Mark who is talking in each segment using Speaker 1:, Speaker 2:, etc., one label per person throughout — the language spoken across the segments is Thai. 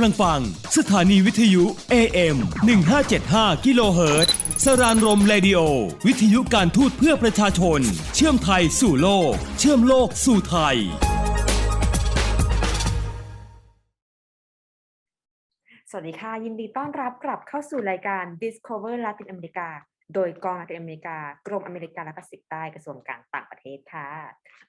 Speaker 1: ำลังฟัง สถานีวิทยุ AM 1575กิโลเฮิรตซ์สรานรมเรดิโอ วิทยุการทูตเพื่อประชาชน เชื่อมไทยสู่โลก เชื่อมโลกสู่ไทย
Speaker 2: สวัสดีค่ะ ยินดีต้อนรับกลับเข้าสู่รายการ Discover Latin America โดยกองลาตินอเมริกากรมอเมริกาและแปซิฟิกใต้กระทรวงการต่างประเทศค่ะ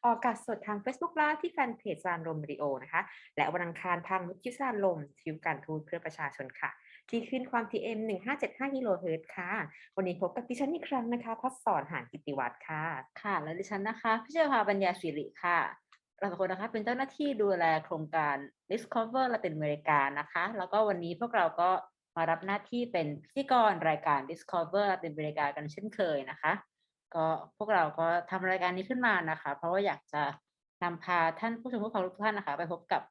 Speaker 2: ออกอากาศสดทาง Facebook Live ที่แฟนเพจสารลมวิดีโอนะคะ และวันอังคารทางวิทยุสารลมทิวการทูตเพื่อประชาชนค่ะ ที่ขึ้นความ TM 1575กิโลเฮิรตซ์ค่ะ วันนี้พบกับดิฉันอีกครั้งนะคะพัฒสอนหานกิติวัตรค่ะ
Speaker 3: ค่ะ และดิฉันนะคะพิเชษภาปัญญาสิริค่ะเราสองคนนะคะเป็นเจ้าหน้าที่ดูแลโครงการ Discover Latin America นะคะ แล้วก็วันนี้พวกเราก็ มารับหน้าที่เป็นพิธีกรรายการ Discover Latin America กันเช่นเคยนะคะ ก็พวกเราก็ทำรายการนี้ขึ้นมานะคะ เพราะว่าอยากจะนำพาท่านผู้ชมผู้ฟังทุกท่านนะคะ ไปพบกับ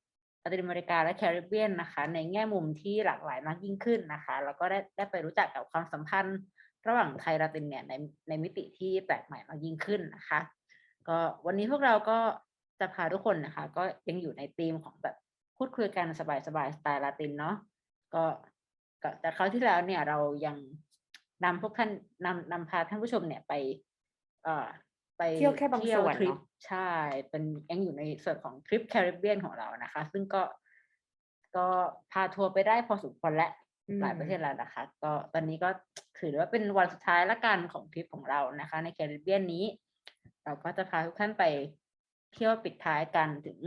Speaker 3: ลาตินอเมริกาและแคริบเบียนนะคะ ในแง่มุมที่หลากหลายมากยิ่งขึ้นนะคะ แล้วก็ได้ได้ไปรู้จักกับความสัมพันธ์ ระหว่างไทยลาตินเนี่ยในในมิติที่แปลกใหม่มากยิ่งขึ้นนะคะ ก็วันนี้พวกเราก็จะพาทุกคนนะคะ ก็ยังอยู่ในธีมของแบบพูดคุยกันสบายๆสไตล์ลาตินเนาะก็ แต่คราวที่แล้วเนี่ยเรายังนำพวกท่านนำนำพาท่านผู้ชมเนี่ยไปเอ่อไป
Speaker 2: เที่ยวแค่บางส่วน
Speaker 3: ทริป
Speaker 2: เนอะ
Speaker 3: ใช่ เป็นยังอยู่ในส่วนของทริปแคริบเบียนของเรานะคะ ซึ่งก็ก็พาทัวร์ไปได้พอสมควรและ
Speaker 2: อืม
Speaker 3: หลายประเทศแล้วนะคะ ก็ตอนนี้ก็ถือว่าเป็นวันสุดท้ายละกันของทริปของเรานะคะ ในแคริบเบียนนี้ เราก็จะพาทุกท่านไปเที่ยวปิดท้ายกันถึง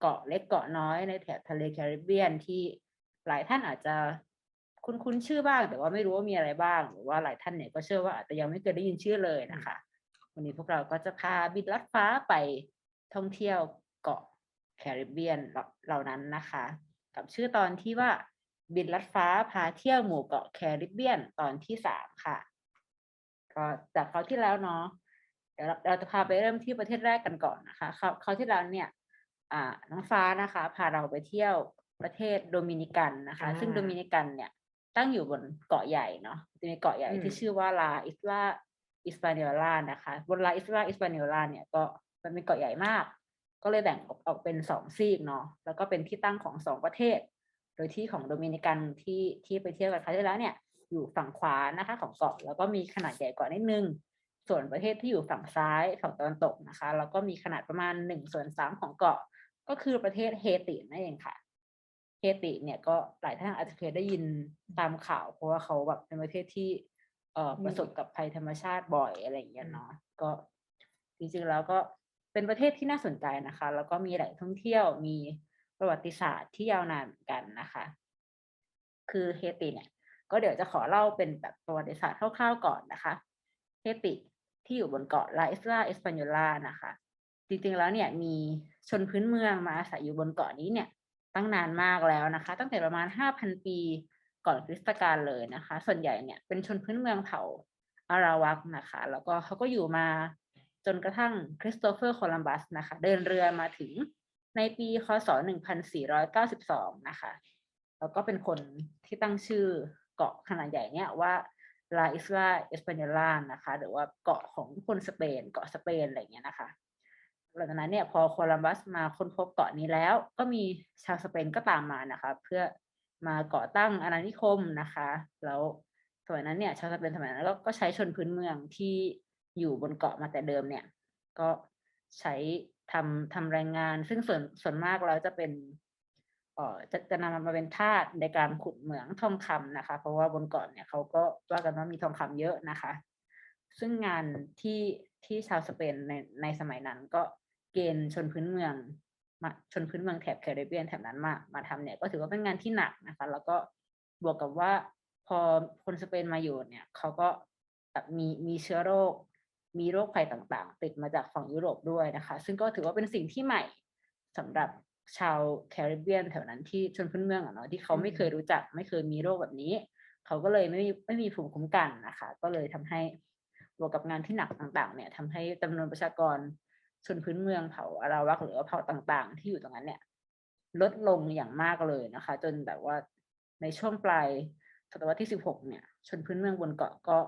Speaker 3: เกาะเล็กเกาะน้อยในแถบทะเลแคริบเบียนที่หลายท่านอาจจะ คุ้นคุ้นๆชื่อบ้าง แต่ว่าไม่รู้ว่ามีอะไรบ้าง หรือว่าหลายท่านเนี่ยก็เชื่อว่าอาจจะยังไม่เคยได้ยินชื่อเลยนะคะ วันนี้พวกเราก็จะพาบินลัดฟ้าไปท่องเที่ยวเกาะแคริบเบียนเหล่าเหล่านั้นนะคะ กับชื่อตอนที่ว่าบินลัดฟ้าพาเที่ยวหมู่เกาะแคริบเบียนตอนที่สามค่ะ ก็จากคราวที่แล้วเนาะเดี๋ยวเราเราจะพาไปเริ่มที่ประเทศแรกกันก่อนนะคะคราวคราวที่แล้วเนี่ยอ่าน้องฟ้านะคะ พาเราไปเที่ยวประเทศโดมินิกันนะคะ
Speaker 2: อ่า
Speaker 3: ซึ่งโดมินิกันเนี่ย ตั้งอยู่บนเกาะใหญ่เนาะจะมีเกาะใหญ่
Speaker 2: อืม
Speaker 3: ที่ชื่อว่าลาอิสลาอิสปาเนลานะคะ บนลาอิสลาอิสปาเนลาเนี่ยก็มันเป็นเกาะใหญ่มาก ก็เลยแบ่งออกออกเป็นสองซีกเนาะแล้วก็เป็นที่ตั้งของสองประเทศ โดยที่ของโดมินิกันที่ที่ไปเที่ยวกันครั้งที่แล้วเนี่ยอยู่ฝั่งขวานะคะของเกาะแล้วก็มีขนาดใหญ่กว่านิดนึง ส่วนประเทศที่อยู่ฝั่งซ้ายฝั่งตะวันตกนะคะ แล้วก็มีขนาดประมาณหนึ่งส่วนสามของเกาะ ก็คือประเทศเฮตินั่นเองค่ะเฮ ติเนี่ยก็หลายท่านอาจจะเคยได้ยินตามข่าว เพราะว่าเขาแบบเป็นประเทศที่เอ่อ
Speaker 2: มี
Speaker 3: ประสบกับภัยธรรมชาติบ่อยอะไรอย่างเงี้ยเนาะก็จริงๆแล้วก็เป็นประเทศที่น่าสนใจนะคะ แล้วก็มีแหล่งท่องเที่ยวมีประวัติศาสตร์ที่ยาวนานเหมือนกันนะคะ คือเฮติเนี่ย ก็เดี๋ยวจะขอเล่าเป็นแบบประวัติศาสตร์คร่าวๆก่อนนะคะเฮติที่อยู่บนเกาะลาอิสลาเอสปาโนลานะคะ จริงๆแล้วเนี่ยมีชนพื้นเมืองมาอาศัยอยู่บนเกาะนี้เนี่ย ตั้งนานมากแล้วนะคะ ตั้งแต่ประมาณ 5,000 ปีก่อนคริสตกาลเลยนะคะ ส่วนใหญ่เนี่ยเป็นชนพื้นเมืองเผ่าอาราวักนะคะ แล้วก็เขาก็อยู่มาจนกระทั่งคริสโตเฟอร์โคลัมบัสนะคะ เดินเรือมาถึงในปีคศ 1492 นะคะ แล้วก็เป็นคนที่ตั้งชื่อเกาะขนาดใหญ่เนี่ยว่าลาอิสลาเอสปาเนลานะคะ หรือว่าเกาะของคนสเปน เกาะสเปนอะไรเงี้ยนะคะ หลังจากนั้นเนี่ยพอโคลัมบัสมาค้นพบเกาะนี้แล้ว ก็มีชาวสเปนก็ตามมานะคะ เพื่อมาก่อตั้งอาณานิคมนะคะ แล้วสมัยนั้นเนี่ยชาวสเปนสมัยนั้นก็ก็ใช้ชนพื้นเมืองที่อยู่บนเกาะมาแต่เดิมเนี่ย ก็ใช้ทำทำแรงงาน ซึ่งส่วนส่วนมากแล้วจะเป็นเอ่อจะจะนำมาเป็นทาสในการขุดเหมืองทองคำนะคะ เพราะว่าบนเกาะเนี่ยเขาก็ว่ากันว่ามีทองคำเยอะนะคะ ซึ่งงานที่ที่ชาวสเปนในในสมัยนั้นก็ เกณฑ์ชนพื้นเมืองมาชนพื้นเมืองแถบแคริบเบียนแถบนั้นมามาทำเนี่ยก็ถือว่าเป็นงานที่หนักนะคะ แล้วก็บวกกับว่าพอคนสเปนมาอยู่เนี่ยเขาก็มีมีเชื้อโรค มีโรคภัยต่างๆ ติดมาจากฝั่งยุโรปด้วยนะคะ ซึ่งก็ถือว่าเป็นสิ่งที่ใหม่สำหรับชาวแคริบเบียนแถวนั้นที่ชนพื้นเมืองอะเนาะที่เขาไม่เคยรู้จักไม่เคยมีโรคแบบนี้ เขาก็เลยไม่มีไม่มีภูมิคุ้มกันนะคะ ก็เลยทำให้บวกกับงานที่หนักต่างๆ เนี่ยทำให้จำนวนประชากร ชนพื้นเมืองเผ่าอาราวักหรือว่าเผ่าต่างๆ ที่อยู่ตรงนั้นเนี่ย ลดลงอย่างมากเลยนะคะ จนแบบว่าในช่วงปลายศตวรรษที่สิบหกเนี่ย ชนพื้นเมืองบนเกาะก็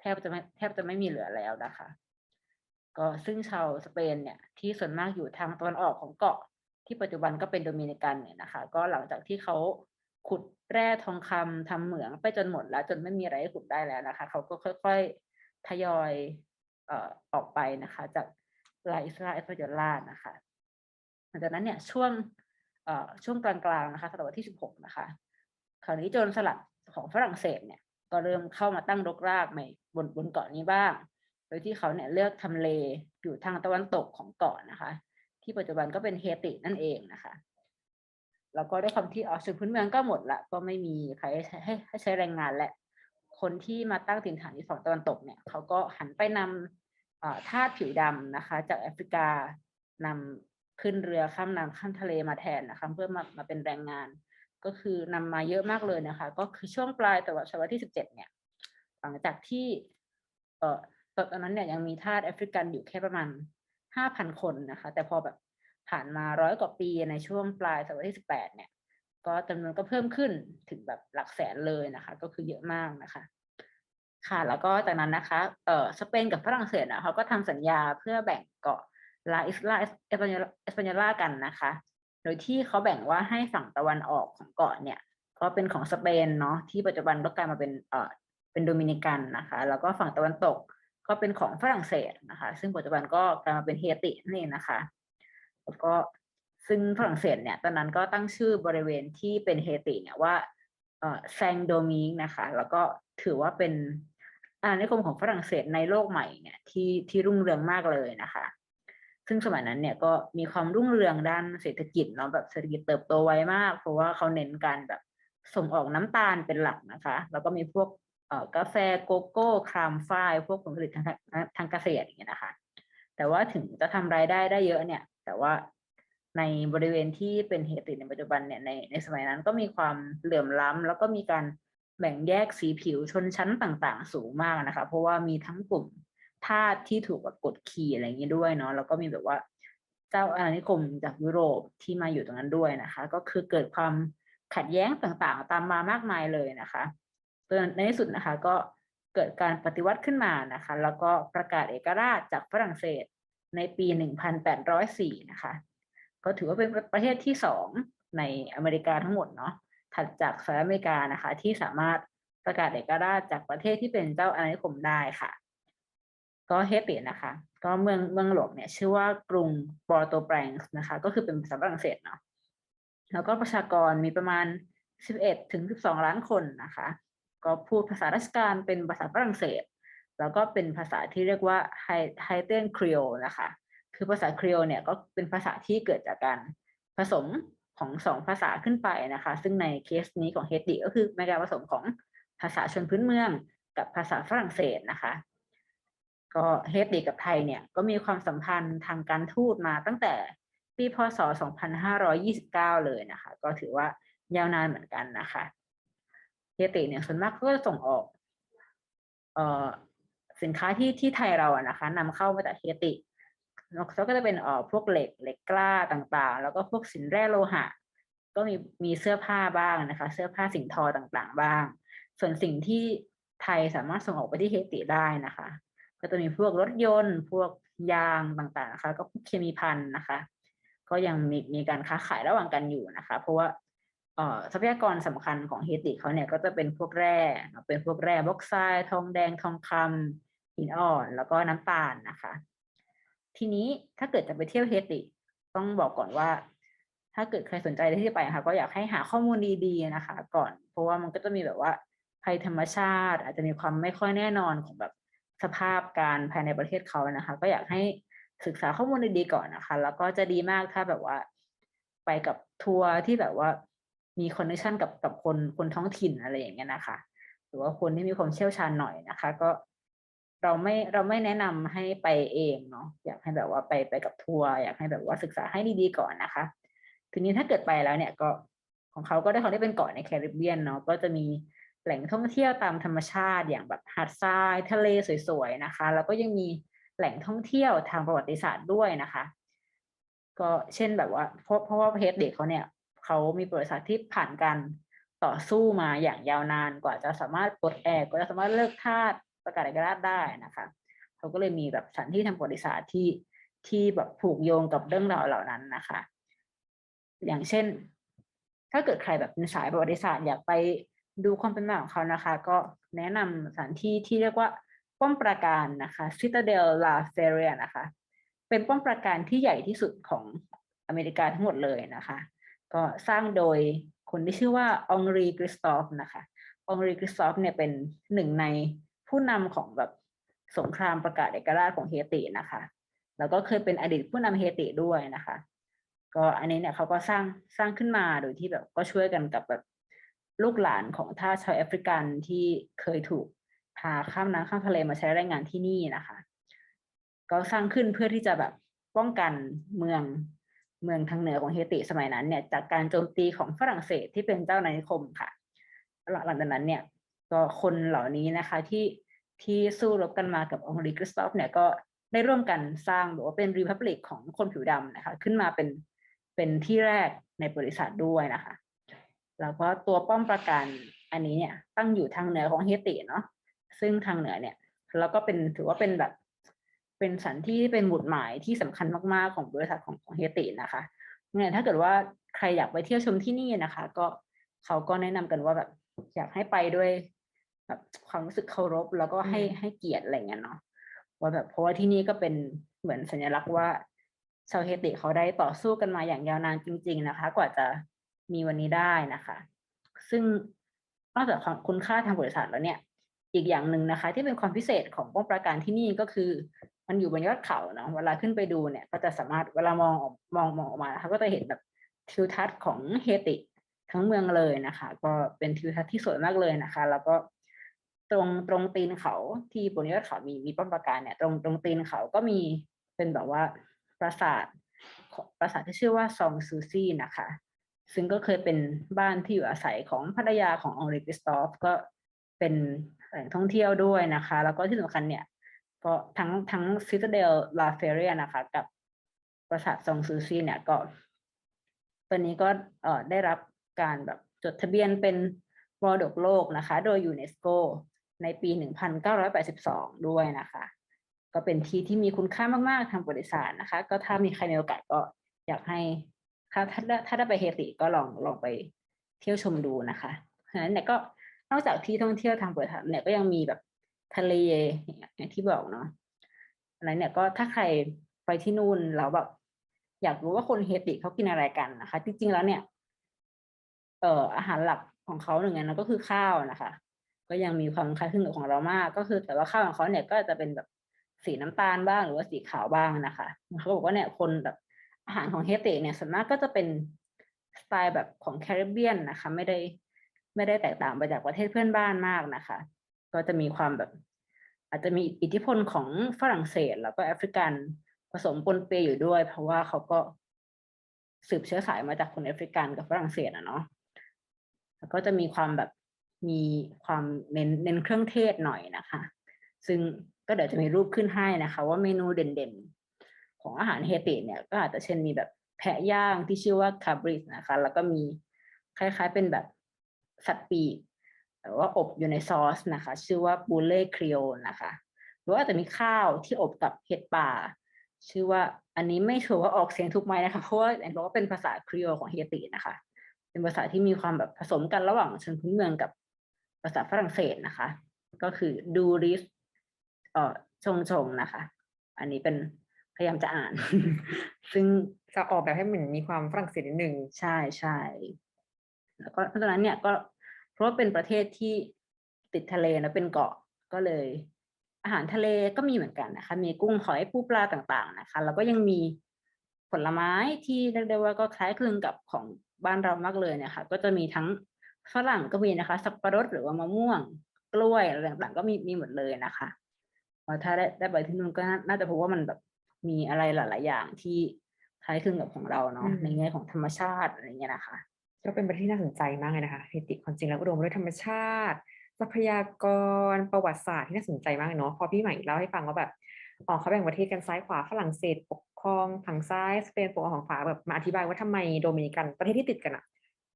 Speaker 3: แทบจะไม่แทบจะไม่มีเหลือแล้วนะคะ ก็ซึ่งชาวสเปนเนี่ยที่ส่วนมากอยู่ทางตะวันออกของเกาะ ที่ปัจจุบันก็เป็นโดมินิกันเนี่ยนะคะ ก็หลังจากที่เขาขุดแร่ทองคำทำเหมืองไปจนหมดแล้วจนไม่มีอะไรให้ขุดได้แล้วนะคะ เขาก็ค่อยๆทยอยเอ่อออกไปนะคะ จาก ลายอิสราเอลยอลานะคะหลังจากนั้นเนี่ยช่วงช่วงกลางๆนะคะศตวรรษที่สิบหกนะคะ คราวนี้โจรสลัดของฝรั่งเศสเนี่ยก็เริ่มเข้ามาตั้งรกรากในบนบนเกาะนี้บ้าง โดยที่เขาเนี่ยเลือกทำเลอยู่ทางตะวันตกของเกาะนะคะ ที่ปัจจุบันก็เป็นเฮตินั่นเองนะคะ แล้วก็ด้วยความที่ออชนพื้นเมืองก็หมดละ ก็ไม่มีใครให้ใช้ให้ใช้แรงงานและ คนที่มาตั้งถิ่นฐานที่ฝั่งตะวันตกเนี่ยเขาก็หันไปนำเอ่อ ทาสผิวดำนะคะ จากแอฟริกานำขึ้นเรือข้ามน้ำข้ามทะเลมาแทนนะคะเพื่อมามาเป็นแรงงาน ก็คือนำมาเยอะมากเลยนะคะ ก็คือช่วงปลายศตวรรษที่สิบเจ็ดเนี่ย หลังจากที่เอ่อตอนนั้นเนี่ยยังมีทาสแอฟริกันอยู่แค่ประมาณห้าพันคนนะคะ แต่พอแบบผ่านมาร้อยกว่าปีในช่วงปลายศตวรรษที่สิบแปดเนี่ย ก็จำนวนก็เพิ่มขึ้นถึงแบบหลักแสนเลยนะคะ ก็คือเยอะมากนะคะ ค่ะ แล้วก็จากนั้นนะคะเอ่อสเปนกับฝรั่งเศสนะเขาก็ทำสัญญาเพื่อแบ่งเกาะลาอิสลาเอสปาเอสปาญาลากันนะคะ โดยที่เขาแบ่งว่าให้ฝั่งตะวันออกของเกาะเนี่ย ก็เป็นของสเปนเนาะที่ปัจจุบันก็กลายมาเป็นเอ่อเป็นโดมินิกันนะคะ แล้วก็ฝั่งตะวันตกก็เป็นของฝรั่งเศสนะคะ ซึ่งปัจจุบันก็กลายมาเป็นเฮตินั่นะคะ แล้วก็ซึ่งฝรั่งเศสเนี่ยตอนนั้นก็ตั้งชื่อบริเวณที่เป็นเฮติเนี่ยว่าเออแซงโดมิงนะคะ แล้วก็ถือว่าเป็น อาณานิคมของฝรั่งเศสในโลกใหม่เนี่ยที่ที่รุ่งเรืองมากเลยนะคะ ซึ่งสมัยนั้นเนี่ยก็มีความรุ่งเรืองด้านเศรษฐกิจเนาะแบบเศรษฐกิจเติบโตไวมาก เพราะว่าเขาเน้นการแบบส่งออกน้ำตาลเป็นหลักนะคะ แล้วก็มีพวกกาแฟโกโก้ครามฝ้ายพวกผลผลิตทางทางเกษตรอย่างเงี้ยนะคะ แต่ว่าถึงจะทำรายได้ได้เยอะเนี่ย แต่ว่าในบริเวณที่เป็นเฮติในปัจจุบันเนี่ยในในสมัยนั้นก็มีความเหลื่อมล้ำแล้วก็มีการ แบ่งแยกสีผิวชนชั้นต่างๆ สูงมากนะคะ เพราะว่ามีทั้งกลุ่มทาสที่ถูกกดขี่อะไรอย่างนี้ด้วยเนาะแล้วก็มีแบบว่าเจ้าอาณานิคมจากยุโรปที่มาอยู่ตรงนั้นด้วยนะคะ ก็คือเกิดความขัดแย้งต่างๆ ตามมามากมายเลยนะคะในที่สุดนะคะก็เกิดการปฏิวัติขึ้นมานะคะ แล้วก็ประกาศเอกราชจากฝรั่งเศสในปี 1804 นะคะ ก็ถือว่าเป็นประเทศที่สองในอเมริกาทั้งหมดเนาะ ถัดจากสหรัฐอเมริกานะคะ ที่สามารถประกาศเอกราชจากประเทศที่เป็นเจ้าอาณานิคมได้ค่ะ ก็เฮตินะคะ ก็เมืองเมืองหลวงเนี่ย ชื่อว่ากรุงปอร์โตแปรงส์นะคะ ก็คือเป็นภาษาฝรั่งเศสเนาะแล้วก็ประชากรมีประมาณ 11ถึง12 ล้านคนนะคะ ก็พูดภาษาราชการเป็นภาษาฝรั่งเศส แล้วก็เป็นภาษาที่เรียกว่าไฮไฮเทนครีโอนะคะ คือภาษาครีโอเนี่ยก็เป็นภาษาที่เกิดจากการผสม ของสองภาษาขึ้นไปนะคะ ซึ่งในเคสนี้ของเฮติก็คือเป็นการผสมของภาษาชนพื้นเมือง กับภาษาฝรั่งเศสนะคะ ก็เฮติกับไทยเนี่ยก็มีความสัมพันธ์ทางการทูตมาตั้งแต่ปีพศ 2529 เลยนะคะ ก็ถือว่ายาวนานเหมือนกันนะคะเฮติเนี่ยส่วนมากก็จะส่งออกเอ่อสินค้าที่ที่ไทยเราอะนะคะนำเข้ามาจากเฮติ แล้วก็จะเป็นเอ่อพวกเหล็กเหล็กกล้าต่างๆ แล้วก็พวกสินแร่โลหะ ก็มีมีเสื้อผ้าบ้างนะคะ เสื้อผ้าสิ่งทอต่างๆ บ้าง ส่วนสิ่งที่ไทยสามารถส่งออกไปที่เฮติได้นะคะ ก็จะมีพวกรถยนต์ พวกยางต่างๆนะคะก็พวกเคมีภัณฑ์นะคะ ก็ยังมีมีการค้าขายระหว่างกันอยู่นะคะ เพราะว่าเอ่อทรัพยากรสำคัญของเฮติเขาเนี่ยก็จะเป็นพวกแร่ เป็นพวกแร่บ็อกไซด์ทองแดงทองคำหินอ่อน แล้วก็น้ำตาลนะคะ ทีนี้ถ้าเกิดจะไปเที่ยวเฮติ ต้องบอกก่อนว่า ถ้าเกิดใครสนใจที่จะไปค่ะก็อยากให้หาข้อมูลดีๆนะคะ ก่อน เพราะว่ามันก็จะมีแบบว่าภัยธรรมชาติ อาจจะมีความไม่ค่อยแน่นอนของแบบสภาพการภายในประเทศเขานะคะ ก็อยากให้ศึกษาข้อมูลดีๆก่อนนะคะ แล้วก็จะดีมากถ้าแบบว่า ไปกับทัวร์ที่แบบว่ามีคอนเนคชันกับกับคนคนท้องถิ่นอะไรอย่างเงี้ยนะคะ หรือว่าคนที่มีความเชี่ยวชาญหน่อยนะคะ ก็ เราไม่เราไม่แนะนำให้ไปเองเนาะอยากให้แบบว่าไปไปกับทัวร์อยากให้แบบว่าศึกษาให้ดีๆก่อนนะคะ ทีนี้ถ้าเกิดไปแล้วเนี่ยก็ของเขาก็ได้เขาได้เป็นเกาะในแคริบเบียนเนาะก็จะมีแหล่งท่องเที่ยวตามธรรมชาติอย่างแบบหาดทรายทะเลสวยๆนะคะ แล้วก็ยังมีแหล่งท่องเที่ยวทางประวัติศาสตร์ด้วยนะคะ ก็เช่นแบบว่าเพราะเพราะว่าประเทศเด็กเขาเนี่ยเขามีประวัติศาสตร์ที่ผ่านการต่อสู้มาอย่างยาวนานกว่าจะสามารถปลดแอกกว่าจะสามารถเลิกทาส ประกาศเอกราชได้นะคะเขาก็เลยมีแบบสถานที่ทางประวัติศาสตร์ที่ที่แบบผูกโยงกับเรื่องราวเหล่านั้นนะคะ อย่างเช่น ถ้าเกิดใครแบบเป็นสายประวัติศาสตร์อยากไปดูความเป็นมาของเขานะคะ ก็แนะนำสถานที่ที่เรียกว่าป้อมปราการนะคะ Citadel La Feria นะคะ เป็นป้อมปราการที่ใหญ่ที่สุดของอเมริกาทั้งหมดเลยนะคะ ก็สร้างโดยคนที่ชื่อว่าองรีกริสตอฟนะคะองรีกริสตอฟเนี่ยเป็นหนึ่งใน ผู้นำของแบบสงครามประกาศเอกราชของเฮตินะคะ แล้วก็เคยเป็นอดีตผู้นำเฮติด้วยนะคะ ก็อันนี้เนี่ยเขาก็สร้างสร้างขึ้นมาโดยที่แบบก็ช่วยกันกับแบบลูกหลานของท่าชาวแอฟริกันที่เคยถูกพาข้ามน้ำข้ามทะเลมาใช้แรงงานที่นี่นะคะ ก็สร้างขึ้นเพื่อที่จะแบบป้องกันเมืองเมืองทางเหนือของเฮติสมัยนั้นเนี่ยจากการโจมตีของฝรั่งเศสที่เป็นเจ้านายนิคมค่ะหลังหลังจากนั้นเนี่ย ก็คนเหล่านี้นะคะที่ที่สู้รบกันมากับองรีคริสตอฟเนี่ยก็ได้ร่วมกันสร้างหรือว่าเป็นรีพับลิกของคนผิวดำนะคะขึ้นมาเป็นเป็นที่แรกในบริษัทด้วยนะคะแล้วก็ตัวป้อมปราการอันนี้เนี่ยตั้งอยู่ทางเหนือของเฮติเนาะซึ่งทางเหนือเนี่ยแล้วก็เป็นถือว่าเป็นแบบเป็นสถานที่ที่เป็นหมุดหมายที่สำคัญมากๆของบริษัทของของเฮตินะคะเนี่ยถ้าเกิดว่าใครอยากไปเที่ยวชมที่นี่นะคะ ก็เขาก็แนะนำกันว่าแบบอยากให้ไปด้วย แบบความรู้สึกเคารพแล้วก็ให้
Speaker 2: อืม
Speaker 3: ให้เกียรติอะไรเงี้ยเนาะว่าแบบเพราะว่าที่นี่ก็เป็นเหมือนสัญลักษณ์ว่าชาวเฮติเขาได้ต่อสู้กันมาอย่างยาวนานจริง ๆนะคะ กว่าจะมีวันนี้ได้นะคะ ซึ่งนอกจากความคุณค่าทางบริษัทแล้วเนี่ย อีกอย่างหนึ่งนะคะ ที่เป็นความพิเศษของป้อมปราการที่นี่ก็คือ มันอยู่บนยอดเขาเนาะเวลาขึ้นไปดูเนี่ย ก็จะสามารถเวลามองออกมองมองออกมานะคะก็จะเห็นแบบทิวทัศน์ของเฮติทั้งเมืองเลยนะคะ ก็เป็นทิวทัศน์ที่สวยมากเลยนะคะ แล้วก็ ตรงตรงตีนเขาที่บนยอดเขามีมีป้อมปราการเนี่ย ตรงตรงตีนเขาก็มีเป็นแบบว่าปราสาทปราสาทที่ชื่อว่าซองซูซี่นะคะ ซึ่งก็เคยเป็นบ้านที่อยู่อาศัยของภรรยาขององริกิสตอฟก็เป็นแหล่งท่องเที่ยวด้วยนะคะ แล้วก็ที่สำคัญเนี่ยก็ทั้งทั้งซิตาเดลลาเฟเรียนะคะ กับปราสาทซองซูซี่เนี่ยก็ตัวนี้ก็เอ่อได้รับการแบบจดทะเบียนเป็นมรดกโลกนะคะ โดยยูเนสโก ในปี 1982 ด้วยนะคะ ก็เป็นที่ที่มีคุณค่ามาก ๆ ทางประวัติศาสตร์นะคะ ก็ถ้ามีใครมีโอกาสก็อยากให้ถ้าถ้าถ้าได้ไปเฮติก็ลองลองไปเที่ยวชมดูนะคะเพราะฉะนั้นเนี่ยก็นอกจากที่ท่องเที่ยวทางประวัติศาสตร์เนี่ยก็ยังมีแบบทะเลอย่างที่บอกเนาะอะไรเนี่ยก็ถ้าใครไปที่นู่นแล้วแบบอยากรู้ว่าคนเฮติเขากินอะไรกันนะคะ จริงๆแล้วเนี่ย เอ่ออาหารหลักของเขาหนึ่งอันนก็คือข้าวนะคะ ก็ยังมีความคล้ายคลึงกับของเรามาก ก็คือแต่ว่าข้าวของเขาเนี่ยก็จะเป็นแบบสีน้ำตาลบ้างหรือว่าสีขาวบ้างนะคะเขาบอกว่าเนี่ยคนแบบอาหารของเฮติเนี่ยส่วนมากก็จะเป็นสไตล์แบบของแคริบเบียนนะคะ ไม่ได้ไม่ได้แตกต่างไปจากประเทศเพื่อนบ้านมากนะคะ ก็จะมีความแบบ อาจจะมีอิทธิพลของฝรั่งเศส แล้วก็แอฟริกันผสมปนเปอยู่ด้วย เพราะว่าเขาก็สืบเชื้อสายมาจากคนแอฟริกันกับฝรั่งเศสอะเนาะแล้วก็จะมีความแบบ มีความเน้นเน้นเครื่องเทศหน่อยนะคะ ซึ่งก็เดี๋ยวจะมีรูปขึ้นให้นะคะ ว่าเมนูเด่นๆ ของอาหารเฮติเนี่ยก็อาจจะเช่นมีแบบแพะย่างที่ชื่อว่าคาบริสนะคะ แล้วก็มีคล้ายๆเป็นแบบสัตว์ปีกแต่ว่าอบอยู่ในซอสนะคะ ชื่อว่าบูเล่ครีโอนะคะ หรือว่าอาจจะมีข้าวที่อบกับเห็ดป่า ชื่อว่าอันนี้ไม่ชัวร์ว่าออกเสียงถูกไหมนะคะ เพราะว่าเห็นบอกว่าเป็นภาษาครีโอของเฮตินะคะ เป็นภาษาที่มีความแบบผสมกันระหว่างชนพื้นเมืองกับ ภาษาฝรั่งเศสนะคะ ก็คือดูริสเอ่อชงชงนะคะ อันนี้เป็นพยายามจะอ่าน ซึ่ง
Speaker 2: จะออกแบบให้เหมือนมีความฝรั่งเศสนิดนึง
Speaker 3: ใช่ใช่แล้วก็ตอนนั้นเนี่ยก็เพราะว่าเป็นประเทศที่ติดทะเลนะเป็นเกาะก็เลย อาหารทะเลก็มีเหมือนกันนะคะ มีกุ้งหอยปูปลาต่างๆนะคะ แล้วก็ยังมีผลไม้ที่เรียกได้ว่าก็คล้ายคลึงกับของบ้านเรามากเลยเนี่ยค่ะก็จะมีทั้ง ฝรั่งก็มีนะคะ สับปะรดหรือว่ามะม่วง กล้วยอะไรต่างๆก็มีมีหมดเลยนะคะพอถ้าได้ได้ไปที่นู่นก็น่าน่าจะพบว่ามันแบบมีอะไรหลาย ๆ อย่างที่คล้ายคลึงกับของเราเนาะ
Speaker 2: อืม
Speaker 3: ในแง่ของธรรมชาติอะไรอย่างเงี้ยนะคะ
Speaker 2: ก็เป็นประเทศที่น่าสนใจมากเลยนะคะเฮติความจริงแล้วอุดมไปด้วยธรรมชาติ ทรัพยากรประวัติศาสตร์ที่น่าสนใจมากเลยเนาะพอพี่ใหม่เล่าให้ฟังว่าแบบอ๋อเขาแบ่งประเทศกันซ้ายขวาฝรั่งเศสปกครองฝั่งซ้ายสเปนปกครองฝั่งขวาแบบมาอธิบายว่าทำไมโดมินิกันประเทศที่ติดกันอะ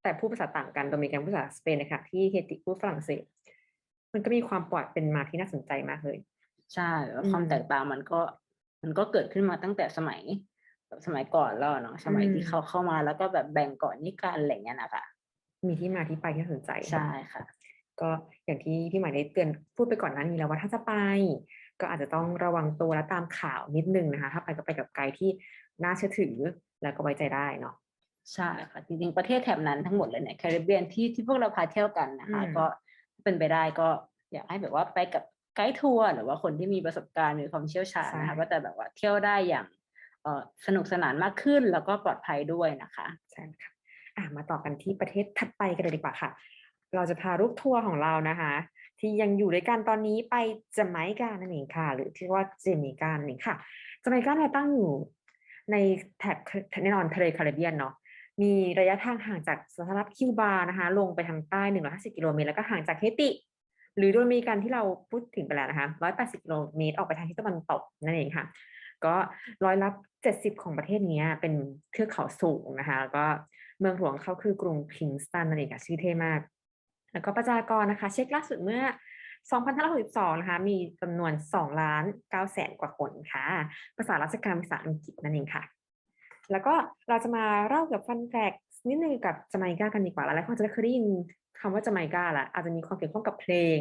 Speaker 2: แต่พูดภาษาต่างกันโดมินิกันพูดภาษาสเปนนะคะที่เฮติพูดฝรั่งเศส มันก็มีความปลอดเป็นมาที่น่าสนใจมากเลย
Speaker 3: ใช่แล้ว
Speaker 2: อืม
Speaker 3: ความแตกต่างมันก็ มันก็เกิดขึ้นมาตั้งแต่สมัยแบบสมัยก่อนแล้วอะเนาะสมัย
Speaker 2: อืม
Speaker 3: ที่เขาเข้ามาแล้วก็แบบแบ่งเกาะนิกันอะไรอย่างเงี้ยนะคะ
Speaker 2: มีที่มาที่ไปที่น่าสนใจ
Speaker 3: ใช่ค่ะ
Speaker 2: ก็อย่างที่พี่หมายได้เตือนพูดไปก่อนหน้านี้แล้วว่าถ้าจะไป ก็อาจจะต้องระวังตัวและตามข่าวนิดนึงนะคะ ถ้าไปก็ไปกับไกด์ที่น่าเชื่อถือแล้วก็ไว้ใจได้เนาะ
Speaker 3: ใช่ค่ะจริงๆประเทศแถบนั้นทั้งหมดเลยเนี่ยแคริบเบียนที่ที่พวกเราพาเที่ยวกันนะคะ
Speaker 2: อืม
Speaker 3: ก็เป็นไปได้ก็อยากให้แบบว่าไปกับไกด์ทัวร์หรือว่าคนที่มีประสบการณ์มีความเชี่ยวชาญนะคะก็จะแบบว่าเที่ยวได้อย่างเอ่อสนุกสนานมากขึ้นแล้วก็ปลอดภัยด้วยนะคะ
Speaker 2: ใช่ค่ะอะมาต่อกันที่ประเทศถัดไปกันเลยดีกว่าค่ะ เราจะพาลูกทัวร์ของเรานะคะ ที่ยังอยู่ด้วยกันตอนนี้ไปจาไมกานั่นเองค่ะ หรือที่เรียกว่าเจเมกานั่นเองค่ะจาไมกาเนี่ยตั้งอยู่ในแถบแน่นอนทะเลแคริบเบียนเนาะ มีระยะทางห่างจากสหรัฐคิวบานะคะลงไปทางใต้ 150 กิโลเมตรแล้วก็ห่างจากเฮติ หรือโดยมินิกันที่เราพูดถึงไปแล้วนะคะ 180 กิโลเมตรออกไปทางทิศตะวันตกนั่นเองค่ะ ก็ร้อยละ 70 ของประเทศนี้เป็นเทือกเขาสูงนะคะแล้วก็เมืองหลวงเขาคือกรุงพิงสตันนั่นเองค่ะชื่อเท่มาก แล้วก็ประชากรนะคะ เช็คล่าสุดเมื่อ2562นะคะ มีจำนวน2ล้าน9แสนกว่าคนค่ะ ภาษาราชการภาษาอังกฤษนั่นเองค่ะ แล้วก็เราจะมาเล่าเกี่ยวกับฟันแฟกนิดนึงกับจาไมกากันดีกว่าแล้วหลายคนอาจะเคยได้ยินคำว่าจาไมกาละอาจจะมีความเกี่ยวข้องกับเพลง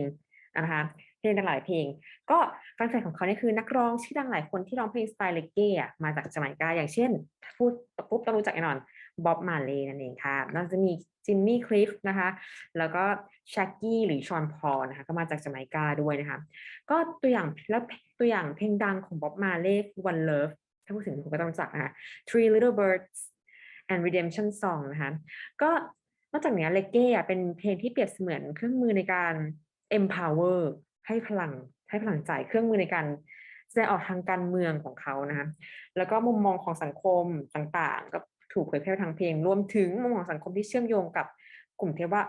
Speaker 2: นะคะเพลงหลายเพลง ก็ฟันแฟกของเขาเนี่ยคือนักร้องชื่อดังหลายคนที่ร้องเพลงสไตล์เลเก้มาจากจาไมกาอย่างเช่น พูดปุ๊บต้องรู้จักแน่นอนบ๊อบมาเลยนั่นเองค่ะแล้วจะมีจิมมี่คลิฟนะคะ แล้วก็ชักกี้หรือชอนพอนะคะ ก็มาจากจาไมกาด้วยนะคะ ก็ตัวอย่างแล้วตัวอย่างเพลงดังของบ๊อบมาเลย์ One Love ถ้าพูดถึงคุณก็ต้องรู้จักนะคะ Three Little Birds and Redemption Song นะคะก็นอกจากนี้เลเก้เป็นเพลงที่เปรียบเสมือนเครื่องมือในการ empower ให้พลังให้พลังใจเครื่องมือในการแสดงออกทางการเมืองของเขานะคะแล้วก็มุมมองของสังคมต่างๆ ก็ถูกเผยแพร่ทางเพลงรวมถึงมุมมองสังคมที่เชื่อมโยงกับกลุ่มที่เรียกว่า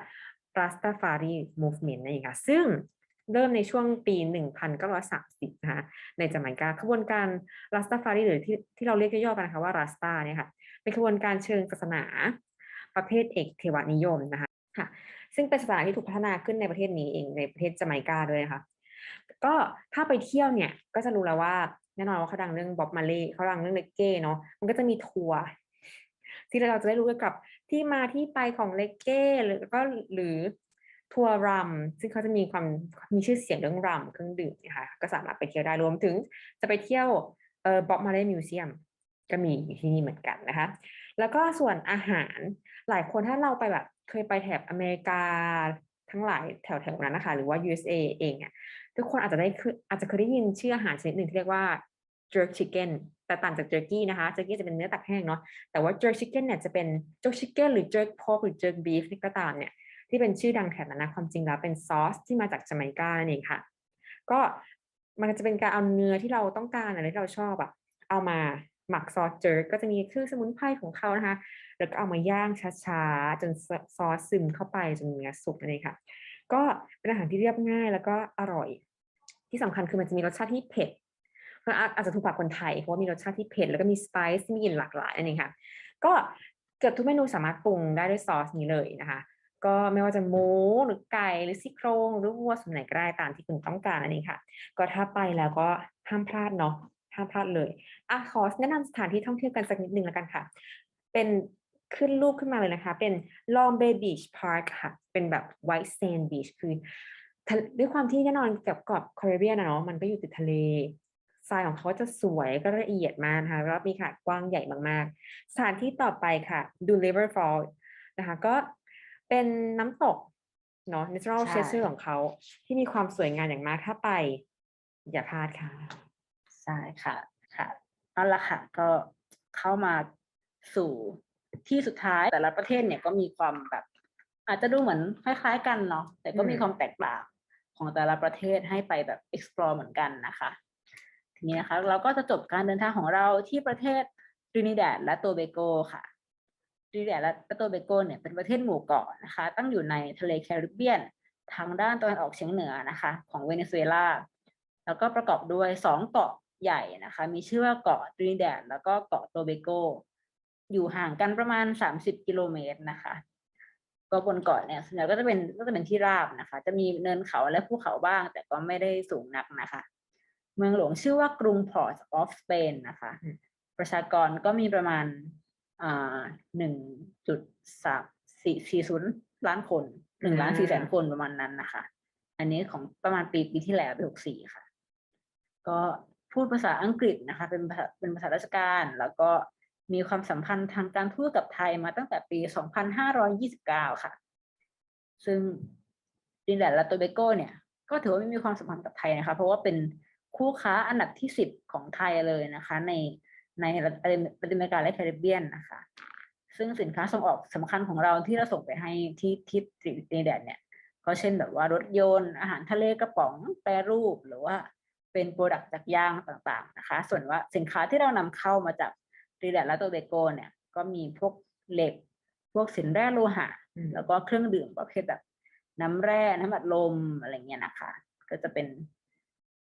Speaker 2: Rastafari Movement นั่นเองค่ะซึ่ง เริ่มในช่วงปี 1930 นะคะในจาไมกาขบวนการ Rastafari หรือที่ที่เราเรียกย่อๆกันนะคะว่า Rasta เนี่ยค่ะเป็นขบวนการเชิงศาสนาประเภทเอกเทวนิยมนะคะค่ะซึ่งเป็นศาสนาที่ถูกพัฒนาขึ้นในประเทศนี้เองในประเทศจาไมกาด้วยนะคะก็ถ้าไปเที่ยวเนี่ยก็จะรู้แล้วว่าแน่นอนว่าเขาดังเรื่องบ๊อบมาเล่เขาดังเรื่องเลกเก้เนาะมันก็จะมีทัวร์ที่เราจะได้รู้เกี่ยวกับที่มาที่ไปของเลกเก้หรือก็หรือ ทัวร์รัมซึ่งเขาจะมีความมีชื่อเสียงเรื่องรัมเครื่องดื่มนะคะก็สามารถไปเที่ยวได้รวมถึงจะไปเที่ยวเอ่อบ๊อบมาเล่มิวเซียมก็มีอยู่ที่นี่เหมือนกันนะคะ แล้วก็ส่วนอาหารหลายคนถ้าเราไปแบบเคยไปแถบอเมริกาทั้งหลายแถวๆนั้นนะคะ หรือว่า USA เองอะทุกคนอาจจะได้คืออาจจะเคยได้ยินชื่ออาหารชนิดหนึ่งที่เรียกว่า jerk chicken แต่ต่างจาก jerky นะคะ jerky จะเป็นเนื้อตักแห้งเนาะแต่ว่า jerk chicken เนี่ยจะเป็น jerk chicken หรือ jerk pork หรือ jerk beef นี่ก็ตามเนี่ย ที่เป็นชื่อดังแถบนั้นนะความจริงแล้วเป็นซอสที่มาจากจาไมกานั่นเองค่ะ ก็มันจะเป็นการเอาเนื้อที่เราต้องการอะไรที่เราชอบอะเอามาหมักซอสเจิร์กก็จะมีเครื่องสมุนไพรของเขานะคะ แล้วก็เอามาย่างช้าๆ จนซอสซึมเข้าไปจนเนื้อสุกนั่นเองค่ะ ก็เป็นอาหารที่เรียบง่ายแล้วก็อร่อย ที่สำคัญคือมันจะมีรสชาติที่เผ็ดมันอาอาจจะถูกปากคนไทยเพราะว่ามีรสชาติที่เผ็ดแล้วก็มีสไปซ์มีกลิ่นหลากหลายนั่นเองค่ะ ก็เกือบทุกเมนูสามารถปรุงได้ด้วยซอสนี้เลยนะคะ ก็ไม่ว่าจะหมูหรือไก่หรือซี่โครงหรือวัวส่วนไหนก็ได้ตามที่คุณต้องการนั่นเองค่ะ ก็ถ้าไปแล้วก็ห้ามพลาดเนาะห้ามพลาดเลยอะขอแนะนำสถานที่ท่องเที่ยวกันสักนิดนึงแล้วกันค่ะ เป็นขึ้นรูปขึ้นมาเลยนะคะ เป็น Long Bay Beach Park ค่ะ เป็นแบบ White Sand Beach คือด้วยความที่แน่นอนกับเกาะคริเบียนนะเนาะมันก็อยู่ติดทะเลทรายของเขาจะสวยก็ละเอียดมากนะคะแล้วก็มีขนาดกว้างใหญ่มากๆ สถานที่ต่อไปค่ะดู River Fall นะคะ ก็ เป็นน้ำตกเนาะ natural
Speaker 3: ใช่
Speaker 2: treasure ของเขา ที่มีความสวยงามอย่างมากถ้าไป อย่าพลาดค่ะ
Speaker 3: ใช่ค่ะค่ะนั่นแหละค่ะก็เข้ามาสู่ที่สุดท้ายแต่ละประเทศเนี่ยก็มีความแบบ อาจจะดูเหมือนคล้ายๆ กันเนาะแต่ก็มี
Speaker 2: อืม
Speaker 3: ความแตกต่างของแต่ละประเทศให้ไปแบบ explore เหมือนกันนะคะ ทีนี้นะคะ เราก็จะจบการเดินทางของเราที่ประเทศตรินิแดดและโตเบโกค่ะ ตรินิแดดและโตเบโกเนี่ยเป็นประเทศหมู่เกาะนะคะ ตั้งอยู่ในทะเลแคริบเบียน ทางด้านตะวันออกเฉียงเหนือนะคะของเวเนซุเอลา แล้วก็ประกอบด้วยสองเกาะใหญ่นะคะ มีชื่อว่าเกาะตรินิแดดแล้วก็เกาะโตเบโก อยู่ห่างกันประมาณ 30 กิโลเมตรนะคะ ก็บนเกาะเนี่ยส่วนใหญ่ก็จะเป็นก็จะเป็นที่ราบนะคะ จะมีเนินเขาและภูเขาบ้าง แต่ก็ไม่ได้สูงนักนะคะ เมืองหลวงชื่อว่ากรุงพอร์ตออฟสเปนนะคะ ประชากรก็มีประมาณ หนึ่งจุดสามสี่สี่ศูนย์ล้านคนหนึ่งล้านสี่แสนคนประมาณนั้นนะคะ อันนี้ของประมาณปีปีที่แล้วปีหกสี่ค่ะ ก็พูดภาษาอังกฤษนะคะ เป็นภาษาเป็นภาษาราชการ แล้วก็มีความสัมพันธ์ทางการทูตกับไทยมาตั้งแต่ปี 2529 ค่ะ ซึ่งดินแดนและโตเบโกเนี่ย ก็ถือว่าไม่มีความสัมพันธ์กับไทยนะคะ เพราะว่าเป็นคู่ค้าอันดับที่ 10 ของไทยเลยนะคะ ใน ในประเทศอเมริกาและแคริบเบียนนะคะ ซึ่งสินค้าส่งออกสำคัญของเราที่เราส่งไปให้ที่ที่ดินแดนเนี่ย ก็เช่นแบบว่ารถยนต์อาหารทะเลกระป๋องแปรรูปหรือว่าเป็นโปรดักต์จากยางต่างๆนะคะ ส่วนว่าสินค้าที่เรานำเข้ามาจากรีแดดและโตเบโกเนี่ย ก็มีพวกเหล็ก พวกสินแร่โลหะ แล้วก็เครื่องดื่มประเภทแบบน้ำแร่น้ำอัดลมอะไรเงี้ยนะคะ ก็จะเป็น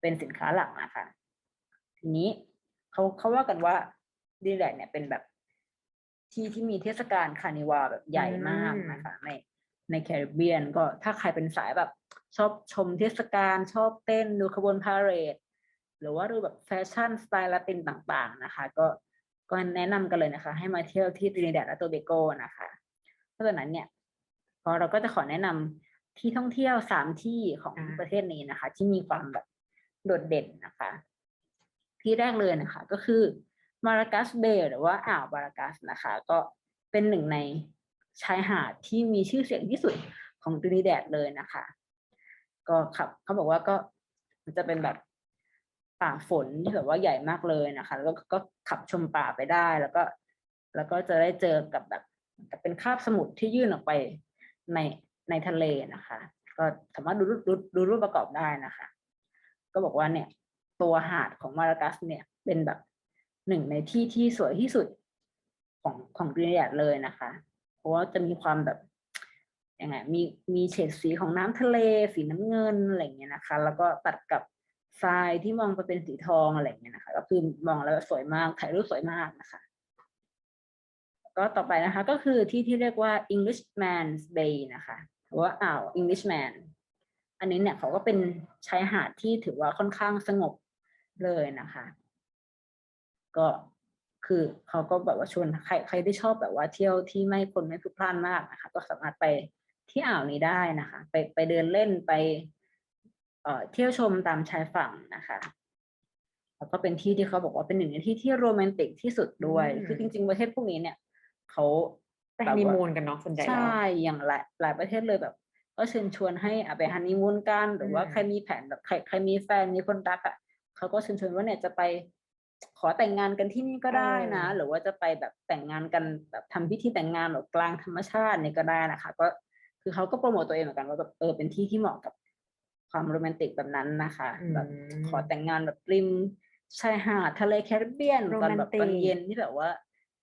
Speaker 3: เป็นสินค้าหลักนะคะ ทีนี้ เขาเขาว่ากันว่าดินแดดเนี่ยเป็นแบบที่ที่มีเทศกาลคาร์นิวาลแบบใหญ่มากนะคะในในแคริบเบียนก็ถ้าใครเป็นสายแบบ ชอบชมเทศกาลชอบเต้นดูขบวนพาเหรดหรือว่าดูแบบแฟชั่นสไตล์ละตินต่างๆนะคะ ก็ก็แนะนำกันเลยนะคะ ให้มาเที่ยวที่ตรินิแดดและโตเบโกนะคะเพราะฉะนั้นเนี่ยพอเราก็จะขอแนะนำที่ท่องเที่ยวสามที่ของ
Speaker 2: อ่า
Speaker 3: ประเทศนี้นะคะ ที่มีความแบบโดดเด่นนะคะ ที่แรกเลยนะคะ ก็คือมารากัสเบย์หรือว่าอ่าวมารากัสนะคะ ก็เป็นหนึ่งในชายหาดที่มีชื่อเสียงที่สุดของตรินิแดดเลยนะคะ ก็ขับเขาบอกว่าก็มันจะเป็นแบบป่าฝนที่แบบว่าใหญ่มากเลยนะคะ แล้วก็ก็ขับชมป่าไปได้แล้วก็ แล้วก็จะได้เจอกับแบบเป็นคาบสมุทรที่ยื่นออกไปในในทะเลนะคะ ก็สามารถดูรูปดูรูปประกอบได้นะคะ ก็บอกว่าเนี่ย ตัวหาดของมารากัสเนี่ย เป็นแบบหนึ่งในที่ที่สวยที่สุดของของกรีนแดดเลยนะคะ เพราะว่าจะมีความแบบยังไงมีมีเฉดสีของน้ำทะเล สีน้ำเงินอะไรเงี้ยนะคะ แล้วก็ตัดกับทรายที่มองไปเป็นสีทองอะไรเงี้ยนะคะ ก็คือมองแล้วสวยมากถ่ายรูปสวยมากนะคะก็ต่อไปนะคะก็คือที่ที่เรียกว่า Englishman's Bay นะคะหรือว่าอ่าว Englishman อันนี้เนี่ยเขาก็เป็นชายหาดที่ถือว่าค่อนข้างสงบ เลยนะคะ ก็คือเขาก็แบบว่าชวนใครใครที่ชอบแบบว่าเที่ยวที่ไม่คนไม่พลุกพล่านมากนะคะ ก็สามารถไปที่อ่าวนี้ได้นะคะ ไปไปเดินเล่นไปเอ่อเที่ยวชมตามชายฝั่งนะคะแล้วก็เป็นที่ที่เขาบอกว่าเป็นหนึ่งในที่ที่โรแมนติกที่สุดด้วย
Speaker 2: อืม
Speaker 3: คือจริง ๆ ประเทศพวกนี้เนี่ยเขา
Speaker 2: ไปฮันนีมูนกันเนาะส่วนใหญ่
Speaker 3: ใช
Speaker 2: แล้ว่
Speaker 3: อย่างหลายหลายประเทศเลยแบบ ก็เชิญชวนให้อะไปฮันนีมูนกันหรือว่า
Speaker 2: อืม
Speaker 3: ใครมีแผนแบบใครใครมีแฟนมีคนรักอะ เขาก็เชิญชวนว่าเนี่ยจะไปขอแต่งงานกันที่นี่ก็ได้นะ หรือว่าจะไปแบบแต่งงานกันแบบทำพิธีแต่งงานแบบกลางธรรมชาตินี่ก็ได้นะคะ ก็คือเขาก็โปรโมตตัวเองเหมือนกันว่าแบบเออเป็นที่ที่เหมาะกับความโรแมนติกแบบนั้นนะคะ
Speaker 2: อืม
Speaker 3: แบบขอแต่งงานแบบริมชายหาดทะเลแคริบเบียนตอนแบบตอน
Speaker 2: โรแมนติก
Speaker 3: เย็นที่แบบว่า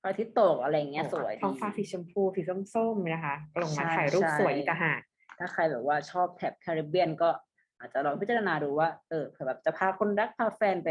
Speaker 3: พระอาทิตย์ตกอะไรอย่างเงี้ยสวย
Speaker 2: ท้อง
Speaker 3: ดี
Speaker 2: ฟ้าสีชมพูสีส้มๆนะคะลงมา
Speaker 3: ใช่
Speaker 2: ถ่ายรูป
Speaker 3: ใช่
Speaker 2: สวยอีกต่างหาก
Speaker 3: ถ้าใครแบบว่าชอบแถบแคริบเบียนก็ อาจจะลองพิจารณาดูว่าเออเผื่อแบบจะพาคนรักพาแฟนไป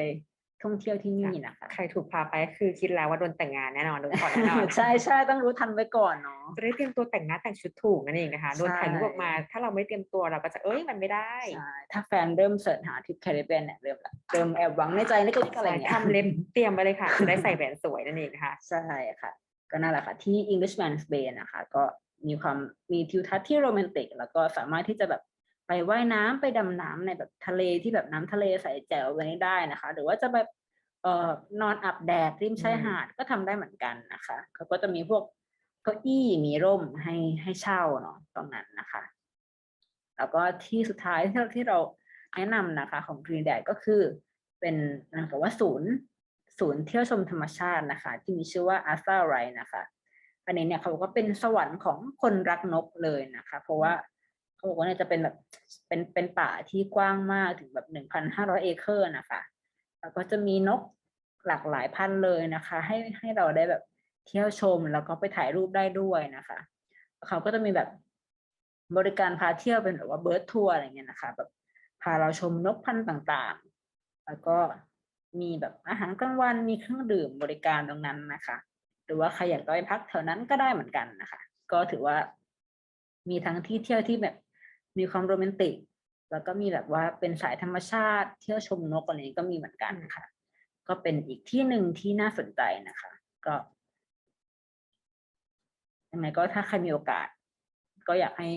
Speaker 3: ท่องเที่ยวที่นี่นะคะ
Speaker 2: ใครถูกพาไปก็คือคิดแล้วว่าโดนแต่งงานแน่นอนโดนขอแน่นอน
Speaker 3: ใช่ใช่ต้องรู้ทันไว้ก่อนเนาะ
Speaker 2: จะได้เตรียมตัวแต่งหน้าแต่งชุดถูกนั่นเองนะคะโดนถ่ายรูป
Speaker 3: ใช่
Speaker 2: ออกมา ถ้าเราไม่เตรียมตัวเราก็จะเอ้ยมันไม่ได้
Speaker 3: ใช่ถ้าแฟนเริ่มเสิร์ชหาทริปแคริบเบียนเนี่ยเริ่มละเริ่มแอบหวังในใจเล็กๆอะไรอย่างเงี้ย
Speaker 2: ทำเล็บเตรียมไปเลยค่ะจะได้ใส่แหวนสวยนั่นเองนะคะ
Speaker 3: ใช่ค่ะ ก็นั่นแหละค่ะที่ Englishman's Bay นะคะ ก็มีความมีทิวทัศน์ที่โรแมนติก แล้วก็สามารถที่จะแบบ ไปว่ายน้ำไปดำน้ำในแบบทะเลที่แบบน้ำทะเลใสแจ๋วไว้ได้นะคะ หรือว่าจะแบบเอ่อนอนอาบแดดริมชายหาดก็ทำได้เหมือนกันนะคะเขาก็จะมีพวกเก้าอี้มีร่มให้ให้เช่าเนาะตรงนั้นนะคะ แล้วก็ที่สุดท้ายที่เราที่เราแนะนำนะคะ ของ Green Dad ก็คือ เป็นเหมือนกับว่าศูนย์ศูนย์เที่ยวชมธรรมชาตินะคะ ที่มีชื่อว่าอาซาไรนะคะ อันนี้เนี่ยเขากว่าเป็นสวรรค์ของคนรักนกเลยนะคะ เพราะว่า เขาบอกว่าเนี่ยจะเป็นแบบเป็นเป็นป่าที่กว้างมากถึงแบบหนึ่งพันห้าร้อยเอเคอร์นะคะแล้วก็จะมีนกหลากหลายพันธุ์เลยนะคะ ให้ให้เราได้แบบเที่ยวชมแล้วก็ไปถ่ายรูปได้ด้วยนะคะเขาก็จะมีแบบบริการพาเที่ยวเป็นแบบว่าเบิร์ดทัวร์อะไรเงี้ยนะคะ แบบพาเราชมนกพันธุ์ต่างๆ แล้วก็มีแบบอาหารกลางวันมีเครื่องดื่มบริการตรงนั้นนะคะ หรือว่าใครอยากไปพักแถวนั้นก็ได้เหมือนกันนะคะ ก็ถือว่ามีทั้งที่เที่ยวที่แบบ มีความโรแมนติก แล้วก็มีแบบว่าเป็นสายธรรมชาติเที่ยวชมนกอะไรนี้ก็มีเหมือนกันค่ะ ก็เป็นอีกที่หนึ่งที่น่าสนใจนะคะ ก็ยังไงก็ถ้าใครมีโอกาส ก็อยากให้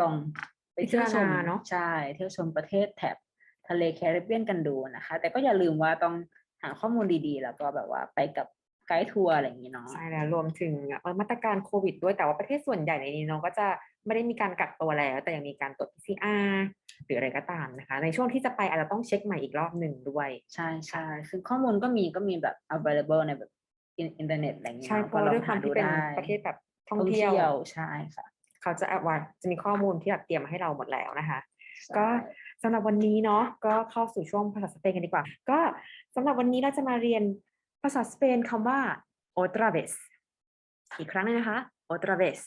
Speaker 3: ลองไปเที่ยวชม
Speaker 2: พิจารณาเนอะ
Speaker 3: ใช่เที่ยวชมประเทศแถบทะเลแคริบเบียนกันดูนะคะ แต่ก็อย่าลืมว่าต้องหาข้อมูลดีๆ แล้วก็แบบว่าไปกับไกด์ทัวร์อะไรอย่างนี้เนาะ
Speaker 2: ใช่แล้วรวมถึงเอ่อมาตรการโควิดด้วยแต่ว่าประเทศส่วนใหญ่ในนี้เนาะก็จะ ไม่ได้มีการกักตัวแล้ว แต่ยังมีการตรวจ PCR หรืออะไรก็ตามนะคะ ในช่วงที่จะไปอาจจะต้องเช็คใหม่อีกรอบหนึ่งด้วย
Speaker 3: ใช่ใช่ซึ่งข้อมูลก็มีก็มีแบบ available ในแบบอินอินเทอร์เน็ตอะไรอย่างเงี้ย
Speaker 2: ใช่
Speaker 3: เนาะ
Speaker 2: เพราะว่าด้วยความที่เป็น
Speaker 3: ได้
Speaker 2: ประเทศแบบท่อง
Speaker 3: ท่อง
Speaker 2: เที่
Speaker 3: เที่
Speaker 2: ย
Speaker 3: ยววใช่ค่ะ
Speaker 2: เขาจะเอาว่าจะมีข้อมูลที่แบบเตรียมมาให้เราหมดแล้วนะคะ ก็
Speaker 3: ใช่
Speaker 2: สำหรับวันนี้เนาะก็เข้าสู่ช่วงภาษาสเปนกันดีกว่า ก็สำหรับวันนี้เราจะมาเรียนภาษาสเปนคำว่า otra vez อีกครั้งหนึงนะคะ otra vez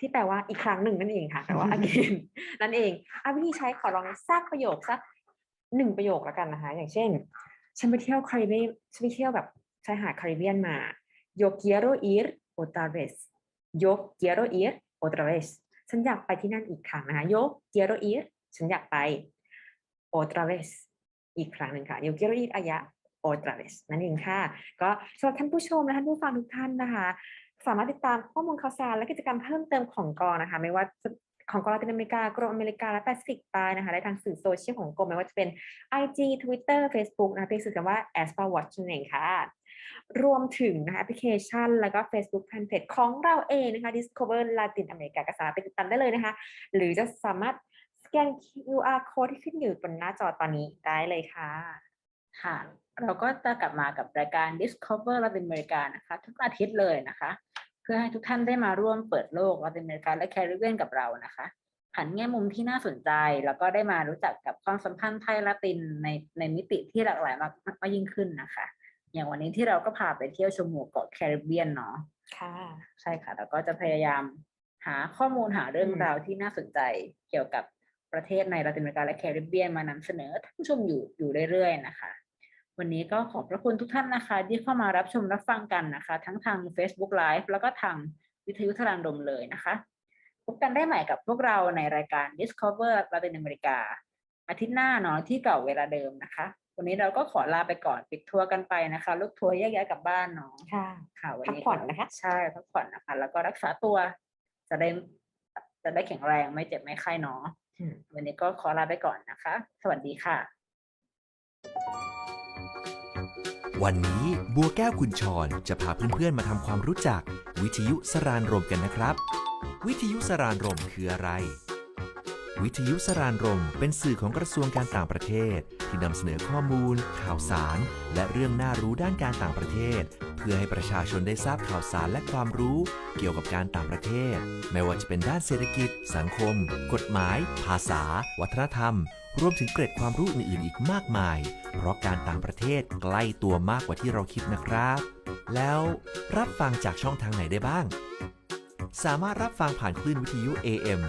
Speaker 2: ที่แปลว่าอีกครั้งหนึ่งนั่นเองค่ะแปลว่า again นั่นเองอะวิธีใช้ขอลองสักประโยคสักหนึ่งประโยคแล้วกันนะคะ อย่างเช่น ฉันไปเที่ยวคาริเบียนฉันไปเที่ยวแบบชายหาดคาริเบียนมา yo quiero ir otra vez yo quiero ir otra vez ฉันอยากไปที่นั่นอีกครั้งนะคะ yo quiero ir ฉันอยากไป otra vez อีกครั้งหนึ่งค่ะ yo quiero ir allá otra vez นั่นเองค่ะ ก็สำหรับท่านผู้ชมและท่านผู้ฟังทุกท่านนะคะ สามารถติดตามข้อมูลข่าวสารและกิจกรรมเพิ่มเติมของกองนะคะ ไม่ว่าของกองลาตินอเมริกากรมอเมริกาและแปซิฟิกใต้นะคะได้ทางสื่อโซเชียลของกรมไม่ว่าจะเป็น IG Twitter Facebook นะคะเพียงสื่อกันว่า a s p a Watch นั่นเองค่ะ รวมถึงนะคะแอปพลิเคชัน แล้วก็ Facebook Fanpage ของเราเองนะคะ Discover Latin America ก็สามารถไปติดตามได้เลยนะคะ หรือจะสามารถสแกน QR code ที่ขึ้นอยู่บนหน้าจอตอนนี้ได้เลยค่ะ
Speaker 3: ค่ะ เราก็จะกลับมากับรายการ Discover Latin America นะคะทุกอาทิตย์เลยนะคะ เพื่อให้ทุกท่านได้มาร่วมเปิดโลกลาตินอเมริกาและแคริบเบียนกับเรานะคะหันแง่มุมที่น่าสนใจ แล้วก็ได้มารู้จักกับความสัมพันธ์ไทยละตินในในมิติที่หลากหลายมากมากยิ่งขึ้นนะคะ อย่างวันนี้ที่เราก็พาไปเที่ยวชมหมู่เกาะแคริบเบียนเนาะ
Speaker 2: ค่ะ
Speaker 3: ใช่ค่ะแล้วก็จะพยายามหาข้อมูลหาเรื่อง
Speaker 2: อืม
Speaker 3: ราวที่น่าสนใจเกี่ยวกับประเทศในลาตินอเมริกาและแคริบเบียนมานำเสนอท่านผู้ชมอยู่อยู่เรื่อยๆนะคะ วันนี้ก็ขอบพระคุณทุกท่านนะคะ ที่เข้ามารับชมรับฟังกันนะคะ ทั้งทาง Facebook Live แล้วก็ทางวิทยุทรานดมเลยนะคะพบกันได้ใหม่กับพวกเราในรายการ Discover Latin America อาทิตย์หน้าเนาะที่เก่าเวลาเดิมนะคะ วันนี้เราก็ขอลาไปก่อนปิดทัวร์กันไปนะคะลูกทัวร์แยกย้ายกลับบ้านเนาะ
Speaker 2: ค่ะ
Speaker 3: ค่ะวัน
Speaker 2: พัก
Speaker 3: นี้
Speaker 2: ผ่อนนะคะ
Speaker 3: ใช่พักผ่อนนะคะ แล้วก็รักษาตัวจะได้จะได้แข็งแรงไม่เจ็บไม่ไข้เนาะ
Speaker 2: อืม
Speaker 3: วันนี้ก็ขอลาไปก่อนนะคะ สวัสดีค่ะ
Speaker 4: วันนี้บัวแก้วคุณชรจะพาเพื่อนๆมาทำความรู้จัก วิทยุสรานรมกันนะครับ วิทยุสรานรมคืออะไร วิทยุสรานรมเป็นสื่อของกระทรวงการต่างประเทศ ที่นำเสนอข้อมูล ข่าวสาร และเรื่องน่ารู้ด้านการต่างประเทศ เพื่อให้ประชาชนได้ทราบข่าวสารและความรู้ เกี่ยวกับการต่างประเทศ ไม่ว่าจะเป็นด้านเศรษฐกิจ สังคม กฎหมาย ภาษา วัฒนธรรม รวมถึงเกร็ดความรู้อื่นๆ อีกมากมาย เพราะการต่างประเทศใกล้ตัวมากกว่าที่เราคิดนะครับ แล้วรับฟังจากช่องทางไหนได้บ้าง สามารถรับฟังผ่านคลื่นวิทยุ AM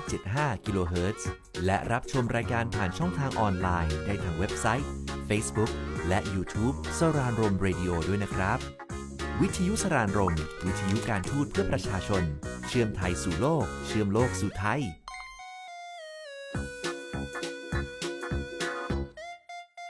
Speaker 4: 1575กิโลเฮิรตซ์และรับชมรายการผ่านช่องทางออนไลน์ ได้ทางเว็บไซต์ Facebook และ YouTube สรานรมเรดิโอด้วยนะครับ วิทยุสรานรม วิทยุการทูตเพื่อประชาชน เชื่อมไทยสู่โลก เชื่อมโลกสู่ไทย